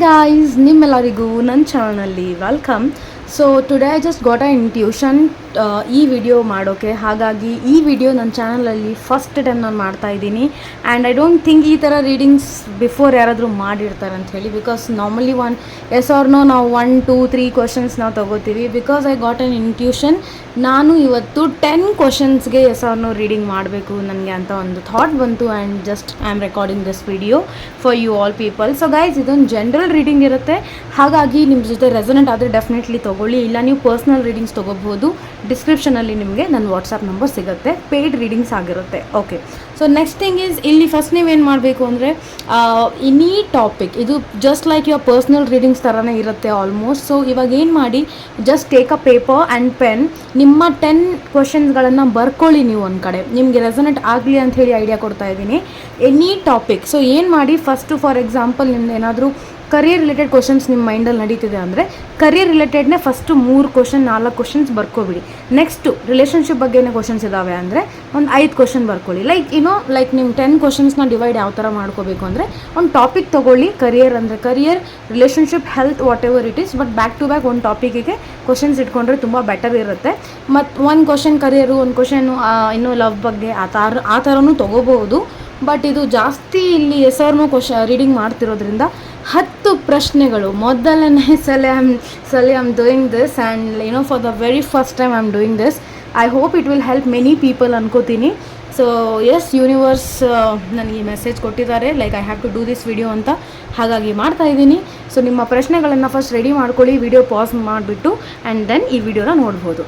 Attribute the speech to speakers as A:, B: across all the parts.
A: Guys ನಿಮ್ಮೆಲ್ಲರಿಗೂ ನನ್ನ ಚಾನಲ್ನಲ್ಲಿ welcome so today I just got a tuition ಈ ವಿಡಿಯೋ ಮಾಡೋಕ್ಕೆ ಹಾಗಾಗಿ ಈ ವಿಡಿಯೋ ನನ್ನ ಚಾನಲಲ್ಲಿ ಫಸ್ಟ್ ಟೈಮ್ ನಾನು ಮಾಡ್ತಾ ಇದ್ದೀನಿ. ಆ್ಯಂಡ್ ಐ ಡೋಂಟ್ ಥಿಂಕ್ ಈ ಥರ ರೀಡಿಂಗ್ಸ್ ಬಿಫೋರ್ ಯಾರಾದರೂ ಮಾಡಿರ್ತಾರೆ ಅಂತ ಹೇಳಿ. ಬಿಕಾಸ್ ನಾರ್ಮಲಿ ಒನ್ ಎಸ್ ಅವ್ರನ್ನೋ ನಾವು ಒನ್ ಟೂ ತ್ರೀ ಕ್ವಶನ್ಸ್ ನಾವು ತೊಗೋತೀವಿ. Because I got an intuition ನಾನು ಇವತ್ತು ಟೆನ್ ಕ್ವಶನ್ಸ್ಗೆ ಎಸ್ ಅವ್ರನ್ನೋ ರೀಡಿಂಗ್ ಮಾಡಬೇಕು ನನಗೆ ಅಂತ ಒಂದು ಥಾಟ್ ಬಂತು. And just I am recording this video for you all people so guys ಇದೊಂದು ಜನರಲ್ ರೀಡಿಂಗ್ ಇರುತ್ತೆ. ಹಾಗಾಗಿ ನಿಮ್ಮ ಜೊತೆ ರೆಸನೆಂಟ್ ಆದರೆ ಡೆಫಿನೆಟ್ಲಿ ತೊಗೊಳ್ಳಿ. ಇಲ್ಲ, ನೀವು ಪರ್ಸ್ನಲ್ ರೀಡಿಂಗ್ಸ್ ತೊಗೋಬಹುದು. ಡಿಸ್ಕ್ರಿಪ್ಷನಲ್ಲಿ ನಿಮಗೆ ನನ್ನ ವಾಟ್ಸಪ್ ನಂಬರ್ ಸಿಗುತ್ತೆ. ಪೇಯ್ಡ್ ರೀಡಿಂಗ್ಸ್ ಆಗಿರುತ್ತೆ. Okay so next thing is ಇಲ್ಲಿ ಫಸ್ಟ್ ನೀವೇನು ಮಾಡಬೇಕು ಅಂದರೆ ಎನಿ ಟಾಪಿಕ್ ಇದು just like your personal readings ಥರನೇ ಇರುತ್ತೆ ಆಲ್ಮೋಸ್ಟ್ ಸೊ ಇವಾಗ ಏನು ಮಾಡಿ just take a paper and pen ನಿಮ್ಮ ಟೆನ್ ಕ್ವಶನ್ಸ್ಗಳನ್ನು ಬರ್ಕೊಳ್ಳಿ ನೀವು ಒಂದು ಕಡೆ. ನಿಮಗೆ ರೆಸನೆಟ್ ಆಗಲಿ ಅಂತ ಹೇಳಿ ಐಡಿಯಾ ಕೊಡ್ತಾ ಇದ್ದೀನಿ. ಎನಿ ಟಾಪಿಕ್ ಸೊ ಏನು ಮಾಡಿ ಫಸ್ಟು ಫಾರ್ ಎಕ್ಸಾಂಪಲ್ ನಿಮ್ದು ಏನಾದರೂ ಕರಿಯರ್ ರಿಲೇಟೆಡ್ ಕ್ವಶನ್ಸ್ ನಿಮ್ಮ ಮೈಂಡಲ್ಲಿ ನಡೀತಿದೆ ಅಂದರೆ ಕರಿಯರ್ ರಿಲೇಟೆಡ್ನೇ ಫಸ್ಟು ಮೂರು ಕ್ವಶನ್ ನಾಲ್ಕು ಕ್ವಶನ್ಸ್ ಬರ್ಕೋಬಿಡಿ. ನೆಕ್ಸ್ಟು ರಿಲೇಷನ್ಶಿಪ್ ಬಗ್ಗೆನೇ ಕ್ವಶನ್ಸ್ ಇದ್ದಾವೆ ಅಂದರೆ ಒಂದು ಐದು ಕ್ವಶನ್ ಬರ್ಕೊಳ್ಳಿ ಲೈಕ್ ಏನೋ ಲೈಕ್ ನಿಮ್ಮ ಟೆನ್ ಕ್ವಶನ್ಸ್ನ ಡಿವೈಡ್ ಯಾವ ಥರ ಮಾಡ್ಕೋಬೇಕು ಅಂದರೆ ಒಂದು ಟಾಪಿಕ್ ತೊಗೊಳ್ಳಿ ಕರಿಯರ್ ಅಂದರೆ career relationship health whatever it is but back to back ಒಂದು ಟಾಪಿಕಿಗೆ ಕ್ವಶನ್ಸ್ ಇಟ್ಕೊಂಡ್ರೆ ತುಂಬ ಬೆಟರ್ ಇರುತ್ತೆ. ಮತ್ತು ಒಂದು ಕ್ವಶನ್ ಕರಿಯರು ಒಂದು ಕ್ವಶನು ಇನ್ನೂ ಲವ್ ಬಗ್ಗೆ ಆ ಥರ ಆ ಥರನೂ ತೊಗೋಬಹುದು. ಬಟ್ ಇದು ಜಾಸ್ತಿ ಇಲ್ಲಿ ಎಸ್ ಹೆಸರನ್ನು ಕ್ವಶ ರೀಡಿಂಗ್ ಮಾಡ್ತಿರೋದ್ರಿಂದ ಹತ್ತು ಪ್ರಶ್ನೆಗಳು. ಮೊದಲನೇ ಸಲ ಐಮ್ ಸಲ I am doing this and you know for the very first time I am doing this I hope it will help many people ಅನ್ಕೋತೀನಿ ಸೊ ಎಸ್ ಯೂನಿವರ್ಸ್ ನನಗೆ ಮೆಸೇಜ್ ಕೊಟ್ಟಿದ್ದಾರೆ. Like I have to do this video ಅಂತ ಹಾಗಾಗಿ ಮಾಡ್ತಾ ಇದ್ದೀನಿ. So ನಿಮ್ಮ ಪ್ರಶ್ನೆಗಳನ್ನು first ready ಮಾಡ್ಕೊಳ್ಳಿ ವಿಡಿಯೋ ಪಾಸ್ ಮಾಡಿಬಿಟ್ಟು ಆ್ಯಂಡ್ ದೆನ್ ಈ ವಿಡಿಯೋನ ನೋಡ್ಬೋದು.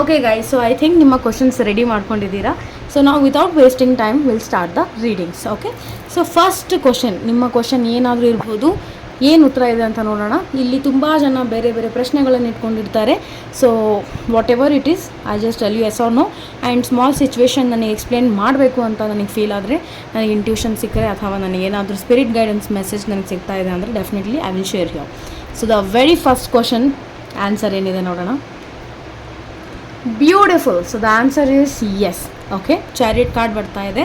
A: Okay guy so I think ನಿಮ್ಮ ಕ್ವಶನ್ಸ್ ರೆಡಿ ಮಾಡ್ಕೊಂಡಿದ್ದೀರಾ? ಸೊ ನಾವು without wasting time will start the readings okay so first question ನಿಮ್ಮ ಕ್ವಶನ್ ಏನಾದರೂ ಇರ್ಬೋದು, ಏನು ಉತ್ತರ ಇದೆ ಅಂತ ನೋಡೋಣ. ಇಲ್ಲಿ ತುಂಬ ಜನ ಬೇರೆ ಬೇರೆ ಪ್ರಶ್ನೆಗಳನ್ನು ಇಟ್ಕೊಂಡಿರ್ತಾರೆ. So whatever it is I just all you yes or no and small situation ನನಗೆ ಎಕ್ಸ್ಪ್ಲೇನ್ ಮಾಡಬೇಕು ಅಂತ ನನಗೆ ಫೀಲ್ ಆದರೆ, ನನಗೆ ಇಂಟ್ಯೂಷನ್ ಸಿಕ್ಕರೆ ಅಥವಾ ನನಗೆ ಏನಾದರೂ ಸ್ಪಿರಿಟ್ ಗೈಡೆನ್ಸ್ ಮೆಸೇಜ್ ನನಗೆ ಸಿಗ್ತಾ ಇದೆ ಅಂದರೆ definitely I will share you so the very first question answer ಏನಿದೆ ನೋಡೋಣ. Beautiful so the answer is yes okay chariot card ಬರ್ತಾ ಇದೆ.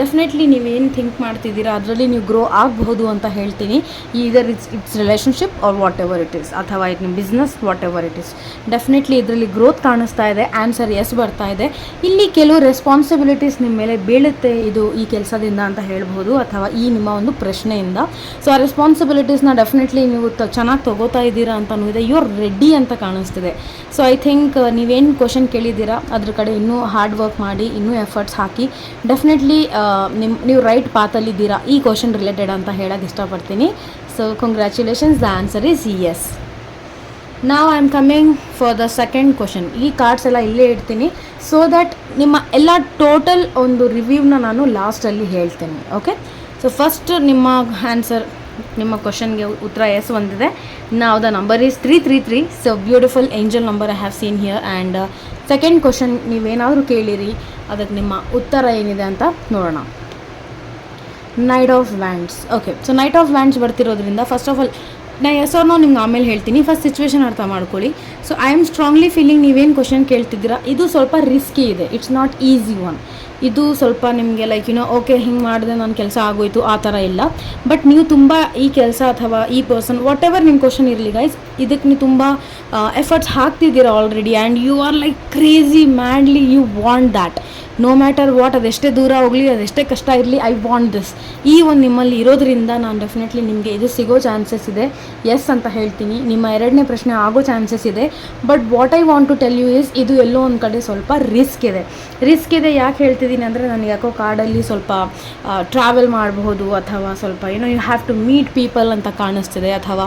A: ಡೆಫಿನೆಟ್ಲಿ ನೀವೇನು ಥಿಂಕ್ ಮಾಡ್ತಿದ್ದೀರಾ? ಅದರಲ್ಲಿ ನೀವು ಗ್ರೋ ಆಗಬಹುದು ಅಂತ ಹೇಳ್ತೀನಿ. Either it's it's relationship or whatever it is ಅಥವಾ ಇದು ನಿಮ್ಮ business whatever it is definitely ಇದರಲ್ಲಿ ಗ್ರೋತ್ ಕಾಣಿಸ್ತಾ ಇದೆ ಆನ್ಸರ್ ಎಸ್ ಬರ್ತಾ ಇದೆ. ಇಲ್ಲಿ ಕೆಲವು ರೆಸ್ಪಾನ್ಸಿಬಿಲಿಟೀಸ್ ನಿಮ್ಮ ಮೇಲೆ ಬೀಳುತ್ತೆ ಇದು ಈ ಕೆಲಸದಿಂದ ಅಂತ ಹೇಳ್ಬೋದು ಅಥವಾ ಈ ನಿಮ್ಮ ಒಂದು ಪ್ರಶ್ನೆಯಿಂದ. ಸೊ ಆ ರೆಸ್ಪಾನ್ಸಿಬಿಲಿಟೀಸ್ನ ಡೆಫಿನೆಟ್ಲಿ ನೀವು ಚೆನ್ನಾಗಿ ತೊಗೋತಾ ಇದ್ದೀರಾ ಅಂತ ಇದೆ ಯು ಆರ್ ರೆಡಿ ಅಂತ ಕಾಣಿಸ್ತಿದೆ. ಸೊ ಐ ಥಿಂಕ್ ನೀವೇನು ಕ್ವಶನ್ ಕೇಳಿದ್ದೀರಾ? ಅದ್ರ ಕಡೆ ಇನ್ನೂ ಹಾರ್ಡ್ ವರ್ಕ್ ಮಾಡಿ, ಇನ್ನೂ ಎಫರ್ಟ್ಸ್ ಹಾಕಿ. ಡೆಫಿನೆಟ್ಲಿ ನಿಮ್ಮ ನೀವು ರೈಟ್ ಪಾತಲ್ಲಿದ್ದೀರಾ ಈ ಕ್ವಶನ್ ರಿಲೇಟೆಡ್ ಅಂತ ಹೇಳೋಕ್ಕೆ ಇಷ್ಟಪಡ್ತೀನಿ. So congratulations the answer is yes ನಾವು I am coming for the second question ಈ ಕಾರ್ಡ್ಸ್ ಎಲ್ಲ ಇಲ್ಲೇ ಇಡ್ತೀನಿ. ಸೊ ದಟ್ ನಿಮ್ಮ ಎಲ್ಲ ಟೋಟಲ್ ಒಂದು ರಿವ್ಯೂವ್ನ ನಾನು ಲಾಸ್ಟಲ್ಲಿ ಹೇಳ್ತೇನೆ ಓಕೆ ಸೊ ಫಸ್ಟ್ ನಿಮ್ಮ ಆನ್ಸರ್ ನಿಮ್ಮ ಕ್ವಶನ್ಗೆ ಉತ್ತರ ಎಸ್ ಬಂದಿದೆ. ನಾವು the number is three three three so beautiful angel number I have seen here and second question ನೀವೇನಾದರೂ ಕೇಳಿರಿ, ಅದಕ್ಕೆ ನಿಮ್ಮ ಉತ್ತರ ಏನಿದೆ ಅಂತ ನೋಡೋಣ. Knight of wands okay so knight of wands ಬರ್ತಿರೋದ್ರಿಂದ first of all ನಾ ಎಸ್ ಅವ್ರನ್ನೋ ನಿಮ್ಗೆ ಆಮೇಲೆ ಹೇಳ್ತೀನಿ. ಫಸ್ಟ್ ಸಿಚುವೇಶನ್ ಅರ್ಥ ಮಾಡ್ಕೊಳ್ಳಿ. So I am strongly feeling ನೀವೇನು ಕ್ವಶನ್ ಕೇಳ್ತಿದ್ದೀರಾ? ಇದು ಸ್ವಲ್ಪ ರಿಸ್ಕಿ ಇದೆ. ಇಟ್ಸ್ ನಾಟ್ ಈಸಿ ಒನ್ ಇದು ಸ್ವಲ್ಪ ನಿಮಗೆ ಲೈಕ್ ಯುನೋ ಓಕೆ ಹಿಂಗೆ ಮಾಡಿದೆ ನನ್ನ ಕೆಲಸ ಆಗೋಯ್ತು, ಆ ಥರ ಇಲ್ಲ. ಬಟ್ ನೀವು ತುಂಬ ಈ ಕೆಲಸ ಅಥವಾ ಈ ಪರ್ಸನ್ ವಾಟ್ ಎವರ್ ನಿಮ್ಮ ಕ್ವಶನ್ ಇರಲಿ ಗೈಸ್ ಇದಕ್ಕೆ ನೀವು ತುಂಬ efforts ಹಾಕ್ತಿದ್ದೀರಾ already and you are like crazy madly you want that no matter what ಅದೆಷ್ಟೇ ದೂರ ಹೋಗಲಿ, ಅದೆಷ್ಟೇ ಕಷ್ಟ ಇರಲಿ ಐ ವಾಂಟ್ ದಿಸ್ ಈ ಒಂದು ನಿಮ್ಮಲ್ಲಿ ಇರೋದ್ರಿಂದ ನಾನು ಡೆಫಿನೆಟ್ಲಿ ನಿಮಗೆ ಇದು ಸಿಗೋ ಚಾನ್ಸಸ್ ಇದೆ. ಎಸ್ ಅಂತ ಹೇಳ್ತೀನಿ. ನಿಮ್ಮ ಎರಡನೇ ಪ್ರಶ್ನೆ ಆಗೋ ಚಾನ್ಸಸ್ ಇದೆ. But what I want to tell you is ಇದು ಎಲ್ಲೋ ಒಂದು ಕಡೆ ಸ್ವಲ್ಪ ರಿಸ್ಕ್ ಇದೆ. ರಿಸ್ಕ್ ಇದೆ ಯಾಕೆ ಹೇಳ್ತಿದ್ದೀನಿ ಅಂದರೆ, ನನಗೆ ಯಾಕೋ ಕಾರ್ಡಲ್ಲಿ ಸ್ವಲ್ಪ ಟ್ರಾವೆಲ್ ಮಾಡಬಹುದು, ಅಥವಾ ಸ್ವಲ್ಪ ಏನೋ you have to meet people ಅಂತ ಕಾಣಿಸ್ತಿದೆ, ಅಥವಾ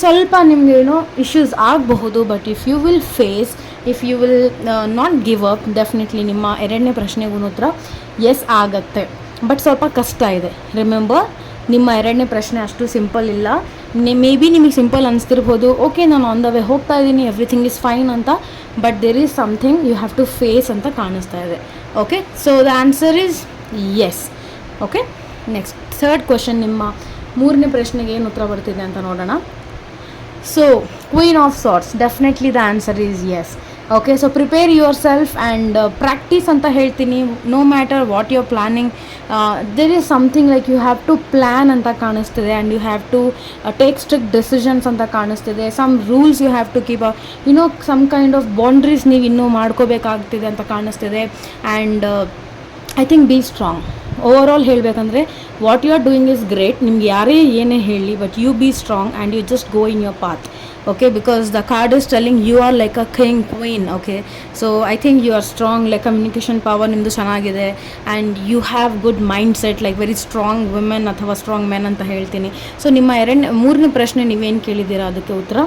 A: ಸ್ವಲ್ಪ ಏನೋ ಇಶ್ಯೂಸ್ ಆಗಬಹುದು but if you will face if you will not give up definitely ನಿಮ್ಮ ಎರಡನೇ ಪ್ರಶ್ನೆಗೂ ಉತ್ತರ ಎಸ್ ಆಗತ್ತೆ. ಬಟ್ ಸ್ವಲ್ಪ ಕಷ್ಟ ಇದೆ. ರಿಮೆಂಬರ್ ನಿಮ್ಮ ಎರಡನೇ ಪ್ರಶ್ನೆ ಅಷ್ಟು ಸಿಂಪಲ್ ಇಲ್ಲ. ಮೇ ಬಿ ನಿಮಗೆ ಸಿಂಪಲ್ ಅನಿಸ್ತಿರ್ಬೋದು. ಓಕೆ ನಾನು ಆನ್ ದ ವೇ ಹೋಗ್ತಾ ಇದ್ದೀನಿ ಎವ್ರಿಥಿಂಗ್ ಇಸ್ ಫೈನ್ ಅಂತ. But there is something you have to face ಅಂತ ಕಾಣಿಸ್ತಾ ಇದೆ. Okay so the answer is yes okay next third question ನಿಮ್ಮ ಮೂರನೇ ಪ್ರಶ್ನೆಗೆ ಏನು ಉತ್ತರ ಬರ್ತಿದೆ ಅಂತ ನೋಡೋಣ. So queen of swords definitely the answer is yes okay so prepare yourself and practice ಅಂತ ಹೇಳ್ತೀನಿ. No matter what your planning there is something like you have to plan ಅಂತ ಕಾಣಿಸ್ತಿದೆ and you have to take strict decisions ಅಂತ ಕಾಣಿಸ್ತಿದೆ. Some rules you have to keep you know some kind of boundaries ನೀವು ಇನ್ನೂ ಮಾಡ್ಕೋಬೇಕಾಗ್ತಿದೆ ಅಂತ ಕಾಣಿಸ್ತಿದೆ. And I think be strong overall ಹೇಳಬೇಕಂದ್ರೆ what you are doing is great ನಿಮ್ಗೆ ಯಾರೇ ಏನೇ ಹೇಳಿ but you be strong and you just go in your path okay because the card is telling you are like a king queen okay so I think you are strong like communication power ನಿಮ್ಮದು ಚೆನ್ನಾಗಿದೆ and you have good mindset like very strong women ಅಥವಾ strong men ಅಂತ ಹೇಳ್ತೀನಿ. So ನಿಮ್ಮ ಎರಡನೇ ಮೂರನೇ ಪ್ರಶ್ನೆ ನೀವೇನು ಕೇಳಿದ್ದೀರಾ ಅದಕ್ಕೆ ಉತ್ತರ?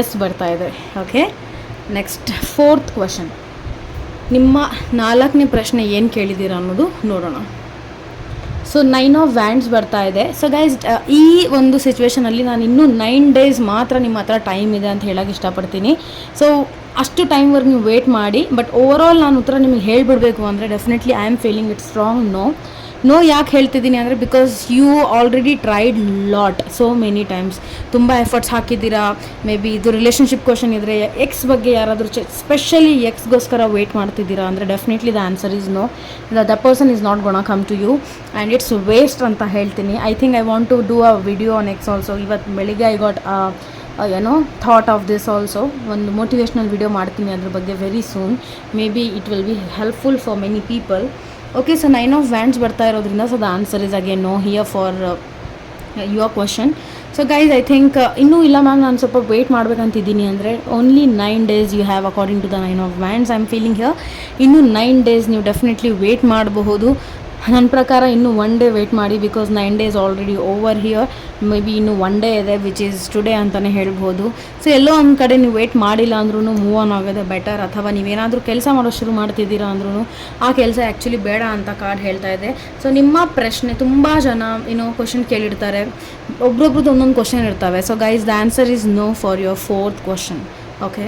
A: ಎಸ್ ಬರ್ತಾ ಇದೆ ಓಕೆ ನೆಕ್ಸ್ಟ್ ಫೋರ್ತ್ ಕ್ವಶನ್ ನಿಮ್ಮ ನಾಲ್ಕನೇ ಪ್ರಶ್ನೆ ಏನು ಕೇಳಿದ್ದೀರಾ ಅನ್ನೋದು ನೋಡೋಣ. ಸೊ ನೈನ್ ಆಫ್ ವ್ಯಾಂಡ್ಸ್ ಬರ್ತಾ ಇದೆ. ಸೊ ಗೈಸ್ ಈ ಒಂದು ಸಿಚುವೇಷನಲ್ಲಿ ನಾನು ಇನ್ನೂ ನೈನ್ ಡೇಸ್ ಮಾತ್ರ ನಿಮ್ಮ ಹತ್ರ ಟೈಮ್ ಇದೆ ಅಂತ ಹೇಳೋಕೆ ಇಷ್ಟಪಡ್ತೀನಿ. ಸೊ ಅಷ್ಟು ಟೈಮ್ವರೆಗೆ ನೀವು ವೇಟ್ ಮಾಡಿ ಬಟ್ ಓವರ್ ಆಲ್ ನಾನು ಉತ್ತರ ನಿಮಗೆ ಹೇಳಿಬಿಡ್ಬೇಕು ಅಂದರೆ definitely I am feeling it strong no no ಯಾಕೆ ಹೇಳ್ತಿದ್ದೀನಿ ಅಂದರೆ because you already tried lot so many times ತುಂಬ ಎಫರ್ಟ್ಸ್ ಹಾಕಿದ್ದೀರಾ. ಮೇ ಬಿ ಇದು ರಿಲೇಷನ್ಶಿಪ್ ಕ್ವಶನ್ ಇದ್ದರೆ ಎಕ್ಸ್ ಬಗ್ಗೆ ಯಾರಾದರೂ ಸ್ಪೆಷಲಿ ಎಕ್ಸ್ಗೋಸ್ಕರ ವೇಟ್ ಮಾಡ್ತಿದ್ದೀರಾ ಅಂದರೆ definitely the answer is no the the person is not gonna come to you and it's waste ಅಂತ ಹೇಳ್ತೀನಿ. I think I want to do a video on ex also ಇವತ್ತು ಬೆಳಿಗ್ಗೆ I got ಏನೋ thought of this also ಒಂದು motivational video ಮಾಡ್ತೀನಿ ಅದ್ರ ಬಗ್ಗೆ very soon maybe it will be helpful for many people okay so nine of wands ಬರ್ತಾ ಇರೋದ್ರಿಂದ so the answer is again no here for your question so guys I think ಇನ್ನೂ ಇಲ್ಲ ma'am ನಾನು ಸ್ವಲ್ಪ wait ಮಾಡ್ಬೇಕಂತಿದ್ದೀನಿ ಅಂದರೆ only nine days you have according to the nine of wands I am feeling here ಇನ್ನೂ nine days ನೀವು definitely wait ಮಾಡಬಹುದು. ನನ್ನ ಪ್ರಕಾರ ಇನ್ನೂ ಒನ್ ಡೇ ವೆಯ್ಟ್ ಮಾಡಿ because nine days already over here maybe ಇನ್ನೂ ಒನ್ ಡೇ ಇದೆ which is today ಅಂತಲೇ ಹೇಳ್ಬೋದು. ಸೊ ಎಲ್ಲೋ ಒಂದು ಕಡೆ ನೀವು ವೆಯ್ಟ್ ಮಾಡಿಲ್ಲ ಅಂದ್ರೂ ಮೂವ್ ಆನ್ ಆಗೋದೇ ಬೆಟರ್ ಅಥವಾ ನೀವೇನಾದರೂ ಕೆಲಸ ಮಾಡೋ ಶುರು ಮಾಡ್ತಿದ್ದೀರಾ ಅಂದ್ರೂ ಆ ಕೆಲಸ ಆ್ಯಕ್ಚುಲಿ ಬೇಡ ಅಂತ ಕಾರ್ಡ್ ಹೇಳ್ತಾ ಇದೆ. ಸೊ ನಿಮ್ಮ ಪ್ರಶ್ನೆ ತುಂಬ ಜನ ಏನೋ ಕ್ವಶನ್ ಕೇಳಿರ್ತಾರೆ. ಒಬ್ರೊಬ್ರದ್ದು ಒಂದೊಂದು ಕ್ವಶನ್ ಇರ್ತವೆ. So guys the answer is no for your fourth question okay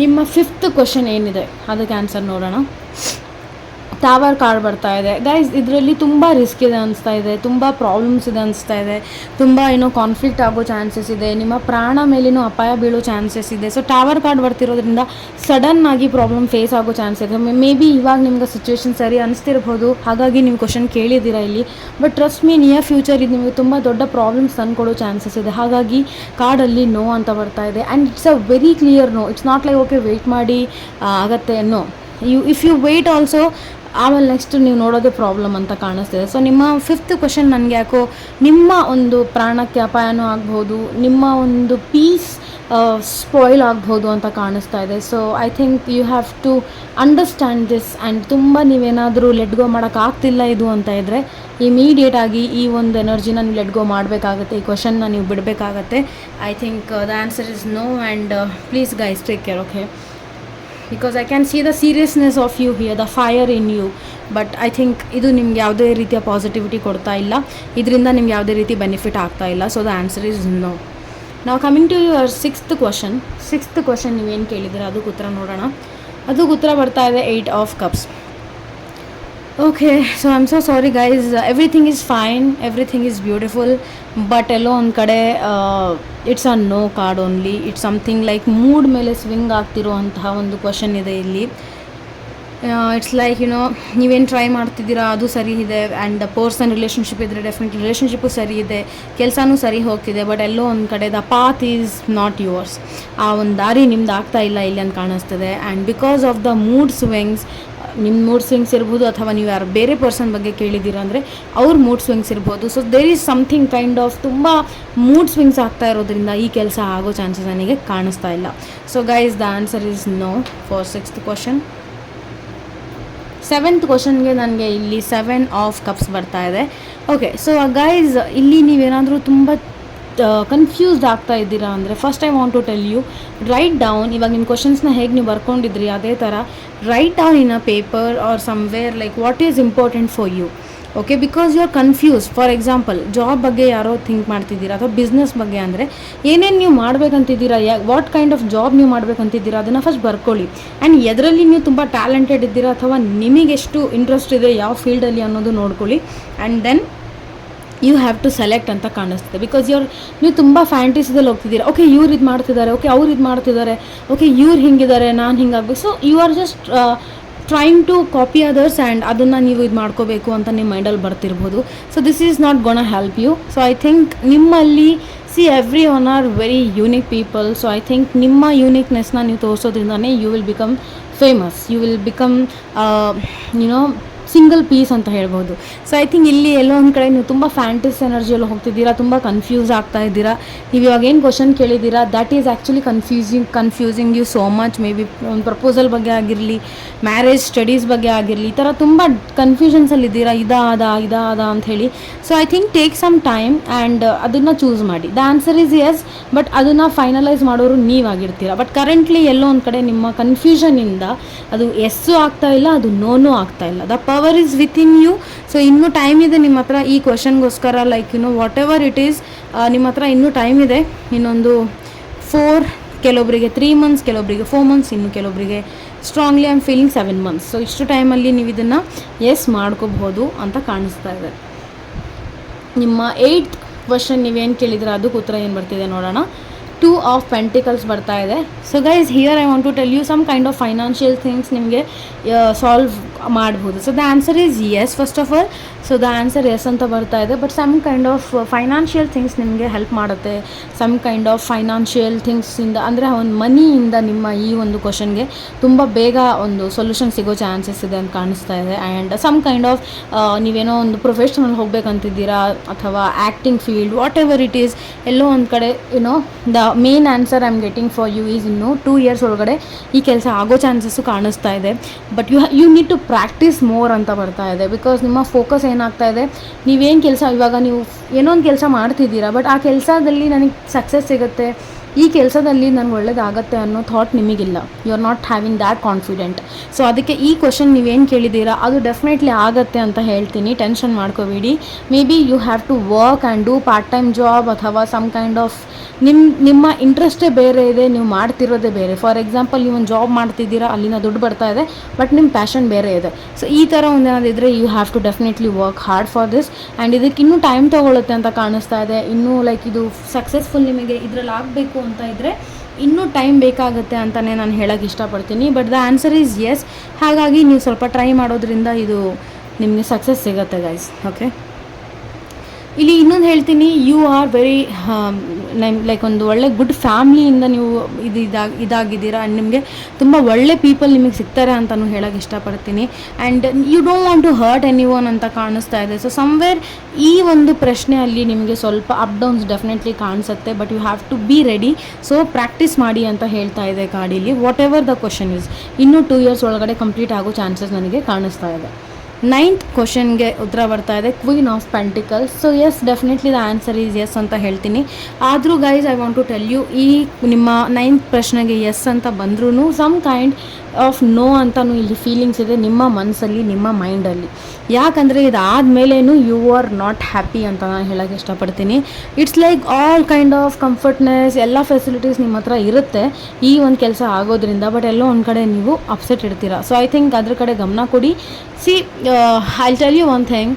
A: ನಿಮ್ಮ ಫಿಫ್ತ್ ಕ್ವಶನ್ ಏನಿದೆ? ಅದಕ್ಕೆ ಆನ್ಸರ್ ನೋಡೋಣ. ಟವರ್ ಕಾರ್ಡ್ ಬರ್ತಾ ಇದೆ. ಗೈಸ್ ಇದರಲ್ಲಿ ತುಂಬ ರಿಸ್ಕ್ ಇದೆ ಅನಿಸ್ತಾ ಇದೆ. ತುಂಬ ಪ್ರಾಬ್ಲಮ್ಸ್ ಇದೆ ಅನಿಸ್ತಾ ಇದೆ. ತುಂಬ ಏನೋ ಕಾನ್ಫ್ಲಿಕ್ಟ್ ಆಗೋ ಚಾನ್ಸಸ್ ಇದೆ. ನಿಮ್ಮ ಪ್ರಾಣ ಮೇಲೇನೂ ಅಪಾಯ ಬೀಳೋ ಚಾನ್ಸಸ್ ಇದೆ. ಸೊ ಟವರ್ ಕಾರ್ಡ್ ಬರ್ತಿರೋದ್ರಿಂದ ಸಡನ್ ಆಗಿ ಪ್ರಾಬ್ಲಮ್ ಫೇಸ್ ಆಗೋ ಚಾನ್ಸ್ ಇದೆ. ಮೇ ಬಿ ಇವಾಗ ನಿಮ್ಗೆ ಸಿಚುವೇಶನ್ ಸರಿ ಅನಿಸ್ತಿರ್ಬೋದು. ಹಾಗಾಗಿ ನೀವು ಕ್ವಶನ್ ಕೇಳಿದ್ದೀರಾ ಇಲ್ಲಿ. But trust me near future ಇದು ನಿಮಗೆ ತುಂಬ ದೊಡ್ಡ ಪ್ರಾಬ್ಲಮ್ಸ್ ತಂದುಕೊಡೋ ಚಾನ್ಸಸ್ ಇದೆ. ಹಾಗಾಗಿ ಕಾರ್ಡಲ್ಲಿ ನೋ ಅಂತ ಬರ್ತಾ ಇದೆ. And it's a very clear no it's not like okay wait ಮಾಡಿ ಆಗತ್ತೆ. No you if you wait also ಆಮೇಲೆ ನೆಕ್ಸ್ಟ್ ನೀವು ನೋಡೋದೇ ಪ್ರಾಬ್ಲಮ್ ಅಂತ ಕಾಣಿಸ್ತಿದೆ. ಸೊ ನಿಮ್ಮ ಫಿಫ್ತ್ ಕ್ವಶನ್ ನನಗೆ ಯಾಕೋ ನಿಮ್ಮ ಒಂದು ಪ್ರಾಣಕ್ಕೆ ಅಪಾಯನೂ ಆಗ್ಬೋದು, ನಿಮ್ಮ ಒಂದು ಪೀಸ್ ಸ್ಪಾಯ್ಲ್ ಆಗ್ಬೋದು ಅಂತ ಕಾಣಿಸ್ತಾ ಇದೆ. So I think you have to understand this and ತುಂಬ ನೀವೇನಾದರೂ ಲೆಟ್ ಗೋ ಮಾಡೋಕ್ಕಾಗ್ತಿಲ್ಲ ಇದು ಅಂತ ಇದ್ದರೆ ಇಮಿಡಿಯೇಟಾಗಿ ಈ ಒಂದು ಎನರ್ಜಿನ ನೀವು ಲೆಟ್ ಗೋ ಮಾಡಬೇಕಾಗತ್ತೆ, ಈ ಕ್ವಶನ್ನ ನೀವು ಬಿಡಬೇಕಾಗತ್ತೆ. I think the answer is no and please guys take care okay because I can see the seriousness of you here the fire in you but I think ಇದು ನಿಮ್ಗೆ ಯಾವುದೇ ರೀತಿಯ ಪಾಸಿಟಿವಿಟಿ ಕೊಡ್ತಾ ಇಲ್ಲ. ಇದರಿಂದ ನಿಮ್ಗೆ ಯಾವುದೇ ರೀತಿ ಬೆನಿಫಿಟ್ ಆಗ್ತಾ ಇಲ್ಲ. So the answer is no ನಾವು coming to your sixth question sixth question ನೀವೇನು ಕೇಳಿದ್ದೀರ? ಅದಕ್ಕೆ ಉತ್ತರ ನೋಡೋಣ. ಅದಕ್ಕೆ ಉತ್ತರ ಬರ್ತಾ ಇದೆ eight of cups okay so um so sorry guys everything is fine everything is beautiful but ಎಲ್ಲೋ ಒಂದು ಕಡೆ it's a no card only it's something like mood ಮೇಲೆ ಸ್ವಿಂಗ್ ಆಗ್ತಿರುವಂತಹ ಒಂದು ಕ್ವಶನ್ ಇದೆ ಇಲ್ಲಿ. ಇಟ್ಸ್ ಲೈಕ್ ಯುನೋ ನೀವೇನು ಟ್ರೈ ಮಾಡ್ತಿದ್ದೀರಾ, ಅದು ಸರಿ ಇದೆ. ಆ್ಯಂಡ್ ಪರ್ಸನ್ ರಿಲೇಷನ್ಶಿಪ್ ಇದ್ದರೆ ಡೆಫಿನೆಟ್ ರಿಲೇಷನ್ಶಿಪ್ಪು ಸರಿ ಇದೆ. ಕೆಲಸನೂ ಸರಿ ಹೋಗ್ತಿದೆ. ಬಟ್ ಎಲ್ಲೋ ಒಂದು ಕಡೆ the path is not yours ಆ ಒಂದು ದಾರಿ ನಿಮ್ದು ಆಗ್ತಾ ಇಲ್ಲ ಇಲ್ಲಿ ಅಂತ ಕಾಣಿಸ್ತದೆ. And because of the mood swings ನಿಮ್ಮ ಮೂಡ್ ಸ್ವಿಂಗ್ಸ್ ಇರ್ಬೋದು ಅಥವಾ ನೀವು ಯಾರು ಬೇರೆ ಪರ್ಸನ್ ಬಗ್ಗೆ ಕೇಳಿದ್ದೀರಾ ಅಂದರೆ ಅವ್ರ ಮೂಡ್ ಸ್ವಿಂಗ್ಸ್ ಇರ್ಬೋದು. So there is something kind of ತುಂಬ ಮೂಡ್ ಸ್ವಿಂಗ್ಸ್ ಆಗ್ತಾ ಇರೋದ್ರಿಂದ ಈ ಕೆಲಸ ಆಗೋ ಚಾನ್ಸಸ್ ನನಗೆ ಕಾಣಿಸ್ತಾ ಇಲ್ಲ. So guys the answer is no for sixth question seventh ಕ್ವಶನ್ಗೆ ನನಗೆ ಇಲ್ಲಿ ಸೆವೆನ್ ಆಫ್ ಕಪ್ಸ್ ಬರ್ತಾ ಇದೆ. ಓಕೆ ಸೊ ಗೈಸ್ ಇಲ್ಲಿ ನೀವೇನಾದರೂ ತುಂಬ ಕನ್ಫ್ಯೂಸ್ಡ್ ಆಗ್ತಾ ಇದ್ದೀರಾ ಅಂದರೆ first I want to tell you write down ಇವಾಗ ನಿಮ್ಮ ಕ್ವಶನ್ಸ್ನ ಹೇಗೆ ನೀವು ಬರ್ಕೊಂಡಿದ್ರಿ ಅದೇ ಥರ write down in a paper or somewhere like what is important for you okay because you are confuse for example job ಬಗ್ಗೆ ಯಾರೋ ಥಿಂಕ್ ಮಾಡ್ತಿದ್ದೀರಾ ಅಥವಾ ಬಿಸ್ನೆಸ್ ಬಗ್ಗೆ ಅಂದರೆ ಏನೇನು ನೀವು ಮಾಡಬೇಕಂತಿದ್ದೀರಾ, yeah what kind of job ನೀವು ಮಾಡಬೇಕಂತಿದ್ದೀರಾ ಅದನ್ನು ಫಸ್ಟ್ ಬರ್ಕೊಳ್ಳಿ. ಆ್ಯಂಡ್ ಎದರಲ್ಲಿ ನೀವು ತುಂಬ ಟ್ಯಾಲೆಂಟೆಡ್ ಇದ್ದೀರಾ ಅಥವಾ ನಿಮಗೆಷ್ಟು ಇಂಟ್ರೆಸ್ಟ್ ಇದೆ ಯಾವ ಫೀಲ್ಡಲ್ಲಿ ಅನ್ನೋದು ನೋಡ್ಕೊಳ್ಳಿ. And then you have to select ಅಂತ ಕಾಣಿಸ್ತದೆ. ಬಿಕಾಸ್ ಯುವರ್ ನೀವು ತುಂಬ ಫ್ಯಾಂಟಿಸಿದಲ್ಲಿ ಹೋಗ್ತಿದ್ದೀರಾ. ಓಕೆ ಇವ್ರು ಇದು ಮಾಡ್ತಿದ್ದಾರೆ. ಓಕೆ ಅವ್ರು ಇದು ಮಾಡ್ತಿದ್ದಾರೆ. ಓಕೆ ಇವ್ರು ಹಿಂಗಿದ್ದಾರೆ, ನಾನು ಹಿಂಗಾಗಬೇಕು. So you are just trying to copy others and ಅದನ್ನು ನೀವು ಇದು ಮಾಡ್ಕೋಬೇಕು ಅಂತ ನಿಮ್ಮ ಮೈಂಡಲ್ಲಿ ಬರ್ತಿರ್ಬೋದು. So this is not gonna help you so I think ನಿಮ್ಮಲ್ಲಿ see everyone are very unique people so I think ನಿಮ್ಮ ಯೂನಿಕ್ನೆಸ್ನ ನೀವು ತೋರಿಸೋದ್ರಿಂದನೇ you will become famous you will become you know single piece ಅಂತ ಹೇಳ್ಬೋದು. ಸೊ ಐ ಥಿಂಕ್ ಇಲ್ಲಿ ಎಲ್ಲೋ ಒಂದು ಕಡೆ ನೀವು ತುಂಬ ಫ್ಯಾಂಟಸ್ ಎನರ್ಜಿಯಲ್ಲಿ ಹೋಗ್ತಿದ್ದೀರಾ, ತುಂಬ ಕನ್ಫ್ಯೂಸ್ ಆಗ್ತಾ ಇದ್ದೀರಾ. ನೀವು ಇವಾಗ ಏನು ಕ್ವಶನ್ ಕೇಳಿದ್ದೀರಾ that is actually confusing confusing you so much maybe ಒಂದು ಪ್ರಪೋಸಲ್ ಬಗ್ಗೆ ಆಗಿರಲಿ ಮ್ಯಾರೇಜ್ ಸ್ಟಡೀಸ್ ಬಗ್ಗೆ ಆಗಿರಲಿ, ಈ ಥರ ತುಂಬ ಕನ್ಫ್ಯೂಷನ್ಸಲ್ಲಿ ಇದ್ದೀರಾ ಇದಾದ ಇದಾದ ಅಂತ ಹೇಳಿ. So I think take some time and ಅದನ್ನು ಚೂಸ್ ಮಾಡಿ. The answer is yes but ಅದನ್ನು ಫೈನಲೈಸ್ ಮಾಡೋರು ನೀವಾಗಿರ್ತೀರ. ಬಟ್ ಕರೆಂಟ್ಲಿ ಎಲ್ಲೋ ಒಂದು ಕಡೆ ನಿಮ್ಮ ಕನ್ಫ್ಯೂಷನಿಂದ ಅದು ಎಸ್ಸು ಆಗ್ತಾ ಇಲ್ಲ, ಅದು ನೋನು ಆಗ್ತಾ ಇಲ್ಲ. The power is within you so ಇನ್ನೂ ಟೈಮ್ ಇದೆ ನಿಮ್ಮ ಹತ್ರ ಈ ಕ್ವಶನ್ಗೋಸ್ಕರ like you know whatever it is ನಿಮ್ಮ ಹತ್ರ ಇನ್ನೂ ಟೈಮ್ ಇದೆ. ಇನ್ನೊಂದು ಫೋರ್ ಕೆಲವೊಬ್ಬರಿಗೆ ತ್ರೀ ಮಂತ್ಸ್ ಕೆಲವೊಬ್ಬರಿಗೆ ಫೋರ್ ಮಂತ್ಸ್ ಇನ್ನು ಕೆಲವೊಬ್ಬರಿಗೆ strongly am feeling seven months so ಇಷ್ಟು ಟೈಮಲ್ಲಿ ನೀವು ಇದನ್ನು ಎಸ್ ಮಾಡ್ಕೋಬಹುದು ಅಂತ ಕಾಣಿಸ್ತಾ ಇದೆ. ನಿಮ್ಮ ಏಯ್ಟ್ ಕ್ವಶನ್ ನೀವೇನು ಕೇಳಿದ್ರೆ, ಅದಕ್ಕೆ ಉತ್ತರ ಏನು ಬರ್ತಿದೆ ನೋಡೋಣ. ಟೂ ಆಫ್ ಪೆಂಟಿಕಲ್ಸ್ ಬರ್ತಾ ಇದೆ. So guys here I want to tell you some kind of financial things ನಿಮಗೆ ಸಾಲ್ವ್ ಮಾಡ್ಬೋದು. So the answer is yes first of all so the answer yes ಅಂತ ಬರ್ತಾ ಇದೆ. But some kind of financial things ನಿಮಗೆ help ಮಾಡುತ್ತೆ. Some kind of ಫೈನಾನ್ಷಿಯಲ್ ಥಿಂಗ್ಸಿಂದ ಅಂದರೆ ಒಂದು ಮನಿಯಿಂದ ನಿಮ್ಮ ಈ ಒಂದು ಕ್ವಶನ್ಗೆ ತುಂಬ ಬೇಗ ಒಂದು ಸೊಲ್ಯೂಷನ್ ಸಿಗೋ ಚಾನ್ಸಸ್ ಇದೆ ಅಂತ ಕಾಣಿಸ್ತಾ ಇದೆ. ಆ್ಯಂಡ್ ಸಮ್ ಕೈಂಡ್ ಆಫ್ ನೀವೇನೋ ಒಂದು ಪ್ರೊಫೆಷನಲ್ ಹೋಗ್ಬೇಕಂತಿದ್ದೀರಾ, ಅಥವಾ acting field whatever it is ಎಲ್ಲೋ ಒಂದು ಕಡೆ you know the main answer I am getting for you is ಇನ್ನು ಟೂ ಇಯರ್ಸ್ ಒಳಗಡೆ ಈ ಕೆಲಸ ಆಗೋ ಚಾನ್ಸಸ್ಸು ಕಾಣಿಸ್ತಾ ಇದೆ. But you you need to practice more ಅಂತ ಬರ್ತಾ ಇದೆ. ಬಿಕಾಸ್ ನಿಮ್ಮ ಫೋಕಸ್ ಏನಾಗ್ತಾ ಇದೆ? ನೀವೇನು ಕೆಲಸ ಇವಾಗ ನೀವು ಏನೋ ಒಂದು ಕೆಲಸ ಮಾಡ್ತಿದ್ದೀರಾ ಬಟ್ ಆ ಕೆಲಸದಲ್ಲಿ ನನಗೆ ಸಕ್ಸಸ್ ಸಿಗುತ್ತೆ. ಈ ಕೆಲಸದಲ್ಲಿ ನನಗೆ ಒಳ್ಳೇದಾಗತ್ತೆ ಅನ್ನೋ thought ನಿಮಗಿಲ್ಲ. You are not having that confident so ಅದಕ್ಕೆ ಈ ಕ್ವಶನ್ ನೀವೇನು ಕೇಳಿದ್ದೀರಾ? ಅದು ಡೆಫಿನೆಟ್ಲಿ ಆಗತ್ತೆ ಅಂತ ಹೇಳ್ತೀನಿ. ಟೆನ್ಷನ್ ಮಾಡ್ಕೋಬೇಡಿ. Maybe you have to work and do part time job ಅಥವಾ ಸಮ್ ಕೈಂಡ್ ಆಫ್ ನಿಮ್ಮ ನಿಮ್ಮ ಇಂಟ್ರೆಸ್ಟೇ ಬೇರೆ ಇದೆ, ನೀವು ಮಾಡ್ತಿರೋದೇ ಬೇರೆ. ಫಾರ್ ಎಕ್ಸಾಂಪಲ್ ನೀವು ಒಂದು ಜಾಬ್ ಮಾಡ್ತಿದ್ದೀರಾ ಅಲ್ಲಿನ ದುಡ್ಡು ಬರ್ತಾ ಇದೆ ಬಟ್ ನಿಮ್ಮ ಪ್ಯಾಷನ್ ಬೇರೆ ಇದೆ. ಸೊ ಈ ಥರ ಒಂದೇನಾದ್ರು you have to definitely work hard for this and ಇದಕ್ಕೆ ಇನ್ನೂ ಟೈಮ್ ತೊಗೊಳುತ್ತೆ ಅಂತ ಕಾಣಿಸ್ತಾ ಇದೆ. ಇನ್ನೂ ಲೈಕ್ ಇದು ಸಕ್ಸಸ್ಫುಲ್ ನಿಮಗೆ ಇದರಲ್ಲಿ ಆಗಬೇಕು ಅಂತ ಇದ್ದರೆ ಇನ್ನೂ ಟೈಮ್ ಬೇಕಾಗುತ್ತೆ ಅಂತಲೇ ನಾನು ಹೇಳೋಕ್ಕೆ ಇಷ್ಟಪಡ್ತೀನಿ. But the answer is yes ಹಾಗಾಗಿ ನೀವು ಸ್ವಲ್ಪ ಟ್ರೈ ಮಾಡೋದ್ರಿಂದ ಇದು ನಿಮಗೆ ಸಕ್ಸಸ್ ಸಿಗುತ್ತೆ ಗೈಸ್ ಓಕೆ ಇಲ್ಲಿ ಇನ್ನೊಂದು ಹೇಳ್ತೀನಿ ಯು ಆರ್ ವೆರಿ ಲೈಕ್ ಒಂದು ಒಳ್ಳೆ ಗುಡ್ ಫ್ಯಾಮ್ಲಿಯಿಂದ ನೀವು ಇದು ಇದಾಗ ಇದಾಗಿದ್ದೀರಾ ಆ್ಯಂಡ್ ನಿಮಗೆ ತುಂಬ ಒಳ್ಳೆ ಪೀಪಲ್ ನಿಮಗೆ ಸಿಗ್ತಾರೆ ಅಂತಲೂ ಹೇಳೋಕ್ಕೆ ಇಷ್ಟಪಡ್ತೀನಿ. And you don't want to hurt anyone ಅಂತ ಕಾಣಿಸ್ತಾ ಇದೆ. ಸೊ ಸಮ್ವೇರ್ ಈ ಒಂದು ಪ್ರಶ್ನೆಯಲ್ಲಿ ನಿಮಗೆ ಸ್ವಲ್ಪ ಅಪ್ ಡೌನ್ಸ್ ಡೆಫಿನೆಟ್ಲಿ ಕಾಣಿಸುತ್ತೆ but you have to be ready so practice ಮಾಡಿ ಅಂತ ಹೇಳ್ತಾ ಇದೆ ಕಾಡಿಲಿ. Whatever the question is ಇನ್ನೂ ಟೂ ಇಯರ್ಸ್ ಒಳಗಡೆ ಕಂಪ್ಲೀಟ್ ಆಗೋ ಚಾನ್ಸಸ್ ನನಗೆ ಕಾಣಿಸ್ತಾ ಇದೆ. ನೈನ್ತ್ ಕ್ವಶನ್ಗೆ ಉತ್ತರ ಬರ್ತಾ ಇದೆ queen of pentacles so yes definitely the answer is yes ಅಂತ ಹೇಳ್ತೀನಿ. ಆದರೂ guys I want to tell you ಈ ನಿಮ್ಮ ನೈನ್ತ್ ಪ್ರಶ್ನೆಗೆ ಎಸ್ ಅಂತ ಬಂದ್ರೂ ಸಮ್ ಕೈಂಡ್ ಆಫ್ ನೋ ಅಂತಲೂ ಇಲ್ಲಿ ಫೀಲಿಂಗ್ಸ್ ಇದೆ ನಿಮ್ಮ ಮನಸ್ಸಲ್ಲಿ ನಿಮ್ಮ ಮೈಂಡಲ್ಲಿ ಯಾಕಂದರೆ ಇದಾದಮೇಲೇನು ಯು ಆರ್ ನಾಟ್ ಹ್ಯಾಪಿ ಅಂತ ನಾನು ಹೇಳೋಕ್ಕೆ ಇಷ್ಟಪಡ್ತೀನಿ. It's like all kind of comfortness ಎಲ್ಲ ಫೆಸಿಲಿಟೀಸ್ ನಿಮ್ಮ ಹತ್ರ ಇರುತ್ತೆ ಈ ಒಂದು ಕೆಲಸ ಆಗೋದ್ರಿಂದ ಬಟ್ ಎಲ್ಲೋ ಒಂದು ಕಡೆ ನೀವು ಅಪ್ಸೆಟ್ ಇಡ್ತೀರಾ. ಸೊ ಐ ಥಿಂಕ್ ಅದ್ರ ಕಡೆ ಗಮನ ಕೊಡಿ. See I tell you one thing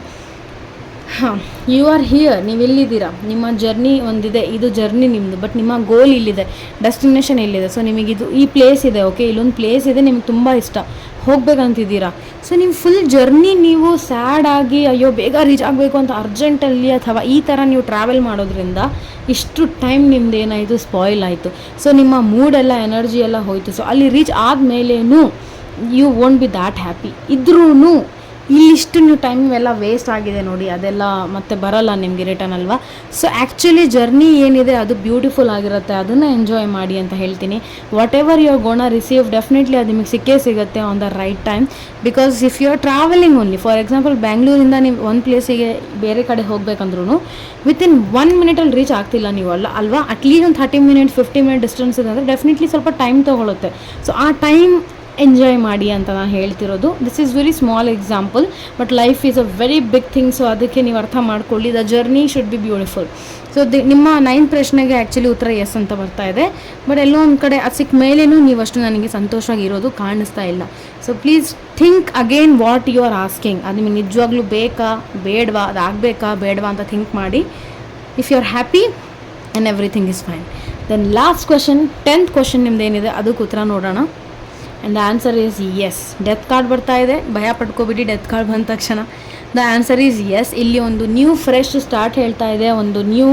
A: ಹಾಂ ಯು ಆರ್ ಹಿಯರ್ ನೀವು ಎಲ್ಲಿದ್ದೀರಾ ನಿಮ್ಮ ಜರ್ನಿ ಒಂದಿದೆ, ಇದು ಜರ್ನಿ ನಿಮ್ಮದು ಬಟ್ ನಿಮ್ಮ ಗೋಲ್ ಇಲ್ಲಿದೆ ಡೆಸ್ಟಿನೇಷನ್ ಇಲ್ಲಿದೆ. ಸೊ ನಿಮಗಿದು ಈ ಪ್ಲೇಸ್ ಇದೆ ಓಕೆ ಇಲ್ಲೊಂದು ಪ್ಲೇಸ್ ಇದೆ ನಿಮ್ಗೆ ತುಂಬ ಇಷ್ಟ. ಹೋಗ್ಬೇಕಂತಿದ್ದೀರಾ? ಸೊ ನೀವು ಫುಲ್ ಜರ್ನಿ ನೀವು ಸ್ಯಾಡ್ ಆಗಿ, ಅಯ್ಯೋ, ಬೇಗ ರೀಚ್ ಆಗಬೇಕು ಅಂತ ಅರ್ಜೆಂಟಲ್ಲಿ ಅಥವಾ ಈ ಥರ ನೀವು ಟ್ರಾವೆಲ್ ಮಾಡೋದ್ರಿಂದ ಇಷ್ಟು ಟೈಮ್ ನಿಮ್ದು ಏನಾಯಿತು? ಸ್ಪಾಯ್ಲ್ ಆಯಿತು. ಸೊ ನಿಮ್ಮ ಮೂಡೆಲ್ಲ ಎನರ್ಜಿ ಎಲ್ಲ ಹೋಯಿತು. ಸೊ ಅಲ್ಲಿ reach ಆದಮೇಲೇನು you won't be that happy ಇದ್ರೂ ಇಲ್ಲಿಷ್ಟು ನೀವು ಟೈಮ್ ಎಲ್ಲ ವೇಸ್ಟ್ ಆಗಿದೆ ನೋಡಿ, ಅದೆಲ್ಲ ಮತ್ತೆ ಬರಲ್ಲ ನಿಮಗೆ ರಿಟರ್ನ್ ಅಲ್ವಾ? ಸೊ ಆ್ಯಕ್ಚುಲಿ ಜರ್ನಿ ಏನಿದೆ ಅದು ಬ್ಯೂಟಿಫುಲ್ ಆಗಿರುತ್ತೆ, ಅದನ್ನು ಎಂಜಾಯ್ ಮಾಡಿ ಅಂತ ಹೇಳ್ತೀನಿ. Whatever your gonna receive definitely ಅದು ನಿಮಗೆ ಸಿಕ್ಕೇ ಸಿಗುತ್ತೆ on the right time because if you are travelling only for example ಬ್ಯಾಂಗ್ಳೂರಿಂದ ನೀವು ಒಂದು ಪ್ಲೇಸಿಗೆ ಬೇರೆ ಕಡೆ ಹೋಗ್ಬೇಕಂದ್ರೂ ವಿತಿನ್ ಒನ್ ಮಿನಿಟಲ್ಲಿ ರೀಚ್ ಆಗ್ತಿಲ್ಲ ನೀವು ಅಲ್ಲ ಅಲ್ವಾ? ಅಟ್ಲೀಸ್ಟ್ ಒಂದು thirty minute fifty minute distance ಇದೆ ಅಂದರೆ ಡೆಫಿನೆಟ್ಲಿ ಸ್ವಲ್ಪ ಟೈಮ್ ತೊಗೊಳುತ್ತೆ. ಸೊ ಆ ಟೈಮ್ ಎಂಜಾಯ್ ಮಾಡಿ ಅಂತ ನಾನು ಹೇಳ್ತಿರೋದು. This is very small example but life is a very big thing so ಅದಕ್ಕೆ ನೀವು ಅರ್ಥ ಮಾಡ್ಕೊಳ್ಳಿ. The journey should be beautiful so the ನಿಮ್ಮ ನೈನ್ ಪ್ರಶ್ನೆಗೆ ಆ್ಯಕ್ಚುಲಿ ಉತ್ತರ ಎಸ್ ಅಂತ ಬರ್ತಾ ಇದೆ. ಬಟ್ ಎಲ್ಲೋ ಒಂದು ಕಡೆ ಅದು ಸಿಕ್ಕ ಮೇಲೇನೂ ನೀವು ಅಷ್ಟು ನನಗೆ ಸಂತೋಷವಾಗಿ ಇರೋದು ಕಾಣಿಸ್ತಾ ಇಲ್ಲ. So please think again what you are asking ಅದು ನಿಮಗೆ ನಿಜವಾಗ್ಲೂ ಬೇಕಾ, ಬೇಡವಾ, ಅದು ಆಗಬೇಕಾ, ಬೇಡವಾ ಅಂತ ಥಿಂಕ್ ಮಾಡಿ. If you are happy and everything is fine then last question tenth question ನಿಮ್ದು ಏನಿದೆ, ಅದಕ್ಕೆ ಉತ್ತರ ನೋಡೋಣ. And the answer is yes death card ಬರ್ತಾ ಇದೆ. ಭಯ ಪಡ್ಕೋಬಿಡಿ ಡೆತ್ ಕಾರ್ಡ್ ಬಂದ ತಕ್ಷಣ. ದ ಆನ್ಸರ್ ಈಸ್ ಎಸ್ ಇಲ್ಲಿ ಒಂದು ನ್ಯೂ ಫ್ರೆಶ್ ಸ್ಟಾರ್ಟ್ ಹೇಳ್ತಾ ಇದೆ, ಒಂದು ನ್ಯೂ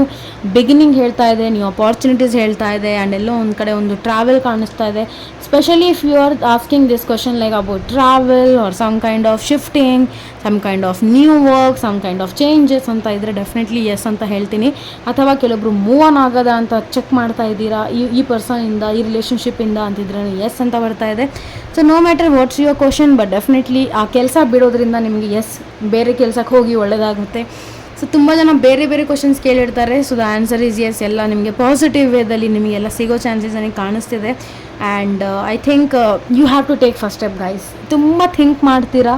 A: ಬಿಗಿನಿಂಗ್ ಹೇಳ್ತಾ ಇದೆ ನ್ಯೂ ಅಪಾರ್ಚುನಿಟೀಸ್ ಹೇಳ್ತಾ ಇದೆ ಆ್ಯಂಡ್ ಎಲ್ಲೋ ಒಂದು ಕಡೆ ಒಂದು ಟ್ರಾವೆಲ್ ಕಾಣಿಸ್ತಾ ಇದೆ. Specially if you are asking this question like about travel or some kind of shifting some kind of new work some kind of changes ಅಂತ ಇದ್ದರೆ ಡೆಫಿನೆಟ್ಲಿ ಎಸ್ ಅಂತ ಹೇಳ್ತೀನಿ. ಅಥವಾ ಕೆಲವೊಬ್ರು ಮೂವ್ ಆನ್ ಆಗದ ಅಂತ ಚೆಕ್ ಮಾಡ್ತಾ ಇದ್ದೀರಾ, ಈ ಈ ಪರ್ಸನಿಂದ ಈ ರಿಲೇಷನ್ಶಿಪ್ಪಿಂದ ಅಂತಿದ್ರೆ ಎಸ್ ಅಂತ ಬರ್ತಾ ಇದೆ. So no matter what's your question but definitely ಆ ಕೆಲಸ ಬಿಡೋದ್ರಿಂದ ನಿಮಗೆ ಎಸ್ ಬೇರೆ ಕೆಲಸಕ್ಕೆ ಹೋಗಿ ಒಳ್ಳೆಯದಾಗುತ್ತೆ ಸೊ ತುಂಬ ಜನ ಬೇರೆ ಬೇರೆ questions ಕೇಳಿರ್ತಾರೆ. So the answer is yes ಎಲ್ಲ ನಿಮಗೆ ಪಾಸಿಟಿವ್ ವೇದಲ್ಲಿ ನಿಮಗೆಲ್ಲ ಸಿಗೋ ಚಾನ್ಸಸ್ ನನಗೆ ಕಾಣಿಸ್ತಿದೆ. And I think you have to take first step guys ತುಂಬ ಥಿಂಕ್ ಮಾಡ್ತೀರಾ?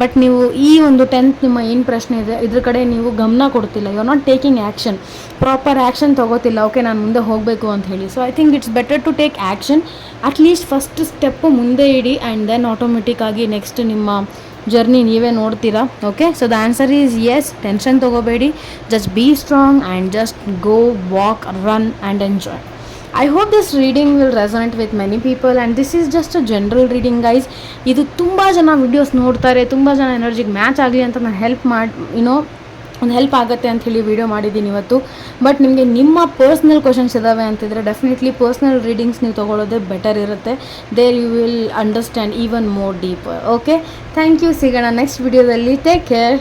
A: ಬಟ್ ನೀವು ಈ ಒಂದು ಟೆಂತ್ ನಿಮ್ಮ ಏನು ಪ್ರಶ್ನೆ ಇದೆ, ಇದ್ರ ಕಡೆ ನೀವು ಗಮನ ಕೊಡ್ತಿಲ್ಲ. You are not taking action proper action ತೊಗೋತಿಲ್ಲ. Okay ನಾನು ಮುಂದೆ ಹೋಗಬೇಕು ಅಂತ ಹೇಳಿ. So I think it's better to take action at least first step ಮುಂದೆ ಇಡಿ ಆ್ಯಂಡ್ ದೆನ್ ಆಟೋಮೆಟಿಕ್ಕಾಗಿ ನೆಕ್ಸ್ಟ್ ನಿಮ್ಮ ಜರ್ನಿ ನೀವೇ ನೋಡ್ತೀರಾ? Okay so the answer is yes tension ತೊಗೋಬೇಡಿ. Just be strong and just go walk run and enjoy I hope this reading will resonant with many people and this is just a general reading guys ಇದು ತುಂಬ ಜನ videos ನೋಡ್ತಾರೆ, ತುಂಬ ಜನ ಎನರ್ಜಿಗೆ match ಆಗಲಿ ಅಂತ ನಾನು help ಮಾಡಿ ಯುನೋ ಒಂದು ಹೆಲ್ಪ್ ಆಗುತ್ತೆ ಅಂತ ಹೇಳಿ ವಿಡಿಯೋ ಮಾಡಿದ್ದೀನಿ ಇವತ್ತು. ಬಟ್ ನಿಮಗೆ ನಿಮ್ಮ ಪರ್ಸ್ನಲ್ ಕ್ವಶನ್ಸ್ ಇದ್ದಾವೆ ಅಂತಿದ್ರೆ ಡೆಫಿನೆಟ್ಲಿ ಪರ್ಸ್ನಲ್ ರೀಡಿಂಗ್ಸ್ ನೀವು ತೊಗೊಳ್ಳೋದೇ ಬೆಟರ್ ಇರುತ್ತೆ. There you will understand even more deep okay thank you ಸಿಗೋಣ ನೆಕ್ಸ್ಟ್ ವಿಡಿಯೋದಲ್ಲಿ ಟೇಕ್ ಕೇರ್